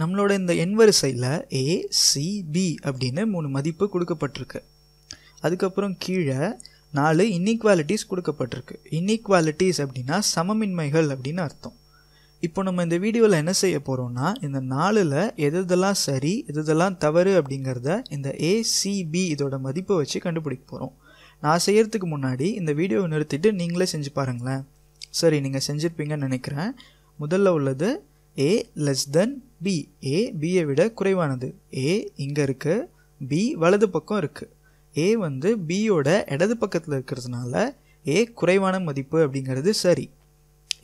நம்மளோட இந்த எண் வரிசையில் ஏ சி பி அப்படின்னு மூணு மதிப்பு கொடுக்கப்பட்டிருக்கு. அதுக்கப்புறம் கீழே நாலு இன்இக்வாலிட்டிஸ் கொடுக்கப்பட்டிருக்கு. இன்இக்வாலிட்டிஸ் அப்படின்னா சமமின்மைகள் அப்படின்னு அர்த்தம். இப்போ நம்ம இந்த வீடியோவில் என்ன செய்ய போகிறோம்னா இந்த நாலில் எது எதெல்லாம் சரி எது எதெல்லாம் தவறு அப்படிங்கிறத இந்த ஏசிபி இதோட மதிப்பை வச்சு கண்டுபிடிக்க போகிறோம் நான் செய்கிறதுக்கு முன்னாடி இந்த வீடியோவை நிறுத்திட்டு நீங்களே செஞ்சு பாருங்களேன். சரி நீங்கள் செஞ்சுருப்பீங்கன்னு நினைக்கிறேன். முதல்ல உள்ளது a less than B A பியை விட குறைவானது. ஏ இங்கே இருக்குது பி வலது பக்கம் இருக்குது ஏ வந்து பியோட இடது பக்கத்தில் இருக்கிறதுனால ஏ குறைவான மதிப்பு அப்படிங்கிறது சரி.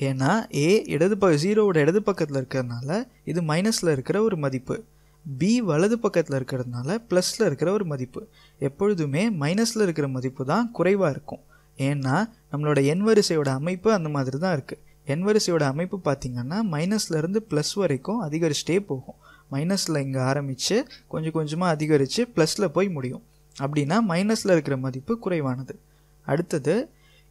ஏன்னா ஏ இடது ப ஜீரோவோட இடது பக்கத்தில் இருக்கிறதுனால இது மைனஸில் இருக்கிற ஒரு மதிப்பு. பி வலது பக்கத்தில் இருக்கிறதுனால ப்ளஸில் இருக்கிற ஒரு மதிப்பு. எப்பொழுதுமே மைனஸில் இருக்கிற மதிப்பு தான் குறைவாக இருக்கும். ஏன்னா நம்மளோட எண் வரிசையோட அமைப்பு அந்த மாதிரி தான் இருக்குது எண் வரிசையோட அமைப்பு பார்த்திங்கன்னா மைனஸ்லேருந்து ப்ளஸ் வரைக்கும் அதிகரிச்சிட்டே போகும். மைனஸில் இங்கே ஆரம்பித்து கொஞ்சம் கொஞ்சமாக அதிகரித்து ப்ளஸில் போய் முடியும். அப்படின்னா மைனஸில் இருக்கிற மதிப்பு குறைவானது. அடுத்தது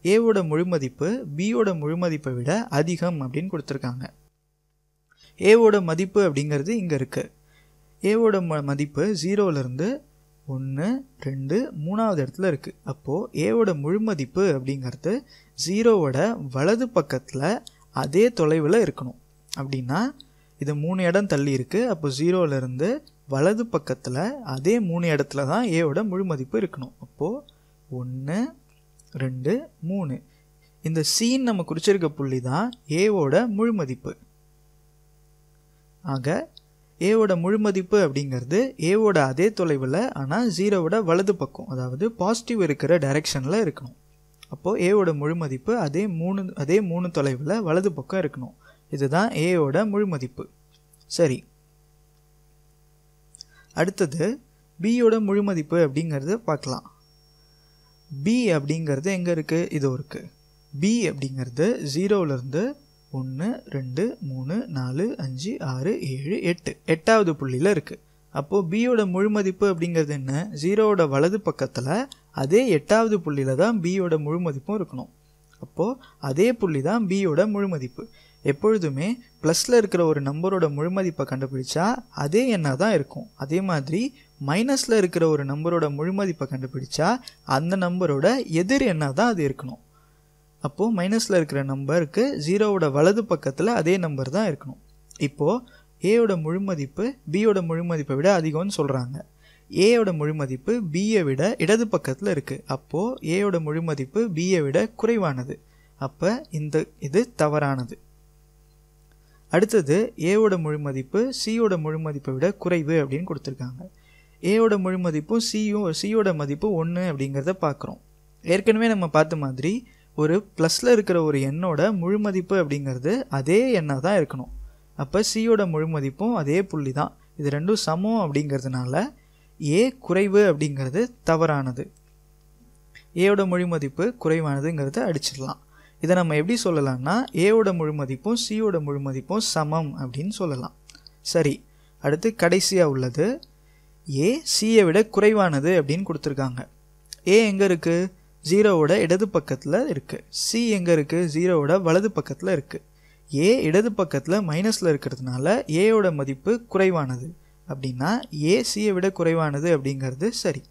ஏவோட முழு மதிப்பு பியோட முழு மதிப்பை விட அதிகம் அப்படின்னு கொடுத்துருக்காங்க. ஏவோட மதிப்பு அப்படிங்கிறது இங்கே இருக்குது ஏவோட ம மதிப்பு ஜீரோவிலேருந்து ஒன்று ரெண்டு மூணாவது இடத்துல இருக்குது அப்போது ஏவோட முழு மதிப்பு அப்படிங்கிறது ஜீரோவோட வலது பக்கத்தில் அதே தொலைவில் இருக்கணும். அப்படின்னா இது மூணு இடம் தள்ளி இருக்குது அப்போ ஜீரோவிலேருந்து வலது பக்கத்தில் அதே மூணு இடத்துல தான் ஏவோட முழு மதிப்பு இருக்கணும். அப்போது ஒன்று ரெண்டு மூணு. இந்த சீன் நம்ம குறிச்சிருக்க புள்ளி தான் ஏவோட முழு மதிப்பு. ஆக ஏவோட முழு மதிப்பு அப்படிங்கிறது ஏவோட அதே தொலைவில் ஆனால் ஜீரோவோட வலது பக்கம் அதாவது பாசிட்டிவ் இருக்கிற டைரெக்ஷனில் இருக்கணும். அப்போது ஏவோட முழு மதிப்பு அதே மூணு அதே மூணு தொலைவில் வலது பக்கம் இருக்கணும். இதுதான் ஏவோட முழு மதிப்பு. சரி. அடுத்தது பியோட முழு மதிப்பு அப்படிங்கிறத பார்க்கலாம். பி அப்படிங்கிறது எங்கே இருக்குது இதோ இருக்குது பி அப்படிங்கிறது ஜீரோவிலேருந்து ஒன்று ரெண்டு மூணு நாலு அஞ்சு ஆறு ஏழு எட்டு. எட்டாவது புள்ளியில் இருக்குது அப்போது பியோட முழு மதிப்பு அப்படிங்கிறது என்ன? ஜீரோவோட வலது பக்கத்தில் அதே எட்டாவது புள்ளியில் தான் பியோட முழு மதிப்பும் இருக்கணும். அப்போது அதே புள்ளி தான் பியோட முழு மதிப்பு. எப்பொழுதுமே ப்ளஸில் இருக்கிற ஒரு நம்பரோட முழு மதிப்பை கண்டுபிடிச்சா அதே எண்ணாக தான் இருக்கும். அதே மாதிரி மைனஸில் இருக்கிற ஒரு நம்பரோட முழு மதிப்பை கண்டுபிடிச்சா அந்த நம்பரோட எதிர் எண்ணாக தான் அது இருக்கணும். அப்போது மைனஸில் இருக்கிற நம்பருக்கு ஜீரோவோட வலது பக்கத்தில் அதே நம்பர் தான் இருக்கணும். இப்போது ஏயோட முழு மதிப்பு பியோட முழு மதிப்பை விட அதிகம்னு சொல்கிறாங்க ஏயோட முழு மதிப்பு பியை விட இடது பக்கத்தில் இருக்குது அப்போது ஏயோட முழு மதிப்பு பியை விட குறைவானது. அப்போ இந்த இது தவறானது. அடுத்தது ஏவோட முழு மதிப்பு சியோட முழு மதிப்பை விட குறைவு அப்படின்னு கொடுத்துருக்காங்க. ஏவோட முழு மதிப்பும் சியும் சியோட மதிப்பு ஒன்று அப்படிங்கிறத பார்க்குறோம் ஏற்கனவே நம்ம பார்த்த மாதிரி ஒரு ப்ளஸில் இருக்கிற ஒரு எண்ணோட முழுமதிப்பு அப்படிங்கிறது அதே எண்ணாக தான் இருக்கணும். அப்போ சியோட முழுமதிப்பும் அதே புள்ளி தான். இது ரெண்டும் சமம் அப்படிங்கிறதுனால ஏ குறைவு அப்படிங்கிறது தவறானது. ஏவோட முழுமதிப்பு குறைவானதுங்கிறத அடிச்சிடலாம். இதை நம்ம எப்படி சொல்லலாம்னா ஏவோட முழுமதிப்பும் சியோட முழுமதிப்பும் சமம் அப்படின்னு சொல்லலாம். சரி அடுத்து கடைசியாக உள்ளது. ஏ சியை விட குறைவானது அப்படின்னு கொடுத்துருக்காங்க. ஏ எங்கே இருக்குது ஜீரோவோட இடது பக்கத்தில் இருக்குது சி எங்கே இருக்குது ஜீரோவோட வலது பக்கத்தில் இருக்குது ஏ இடது பக்கத்தில் மைனஸில் இருக்கிறதுனால ஏயோட மதிப்பு குறைவானது. அப்படின்னா ஏ சியை விட குறைவானது அப்படிங்கிறது சரி.